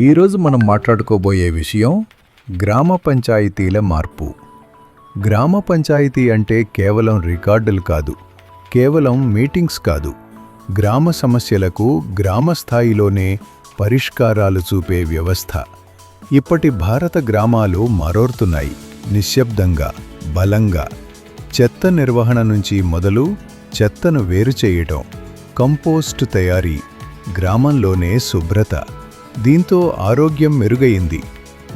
ఈరోజు మనం మాట్లాడుకోబోయే విషయం గ్రామ పంచాయతీల మార్పు. గ్రామ పంచాయతీ అంటే కేవలం రికార్డులు కాదు కేవలం మీటింగ్స్ కాదు. గ్రామ సమస్యలకు గ్రామ స్థాయిలోనే పరిష్కారాలు చూపే వ్యవస్థ. ఇప్పటి భారత గ్రామాలు మరోరుతున్నాయి నిశ్శబ్దంగా బలంగా. చెత్త నిర్వహణ నుంచి మొదలు చెత్తను వేరు చేయటం కంపోస్ట్ తయారీ గ్రామంలోనే శుభ్రత. దీంతో ఆరోగ్యం మెరుగయింది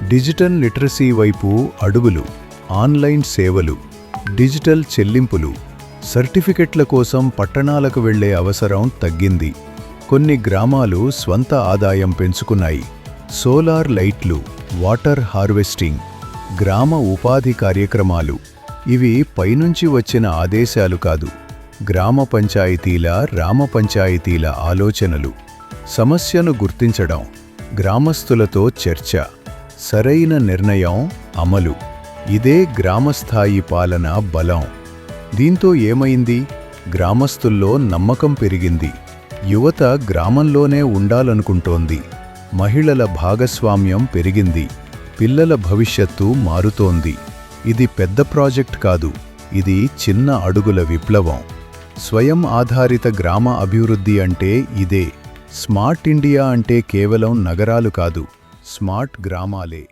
డిజిటల్ లిటరసీ వైపు అడుగులు ఆన్లైన్ సేవలు డిజిటల్ చెల్లింపులు సర్టిఫికెట్ల కోసం పట్టణాలకు వెళ్ళే అవసరం తగ్గింది. కొన్ని గ్రామాలు స్వంత ఆదాయం పెంచుకున్నాయి. సోలార్ లైట్లు వాటర్ హార్వెస్టింగ్ గ్రామ ఉపాధి కార్యక్రమాలు. ఇవి పైనుంచి వచ్చిన ఆదేశాలు కాదు గ్రామ పంచాయతీల రామ పంచాయతీల ఆలోచనలు. సమస్యను గుర్తించడం గ్రామస్తులతో చర్చ. సరైన నిర్ణయం అమలు. ఇదే గ్రామస్థాయి పాలన బలం. దీంతో ఏమైంది? గ్రామస్తుల్లో నమ్మకం పెరిగింది. యువత గ్రామంలోనే ఉండాలనుకుంటోంది. మహిళల భాగస్వామ్యం పెరిగింది. పిల్లల భవిష్యత్తు మారుతోంది. ఇది పెద్ద ప్రాజెక్ట్ కాదు. ఇది చిన్న అడుగుల విప్లవం. స్వయం ఆధారిత గ్రామ అభివృద్ధి అంటే ఇదే. స్మార్ట్ ఇండియా అంటే కేవలం నగరాలు కాదు స్మార్ట్ గ్రామాలే.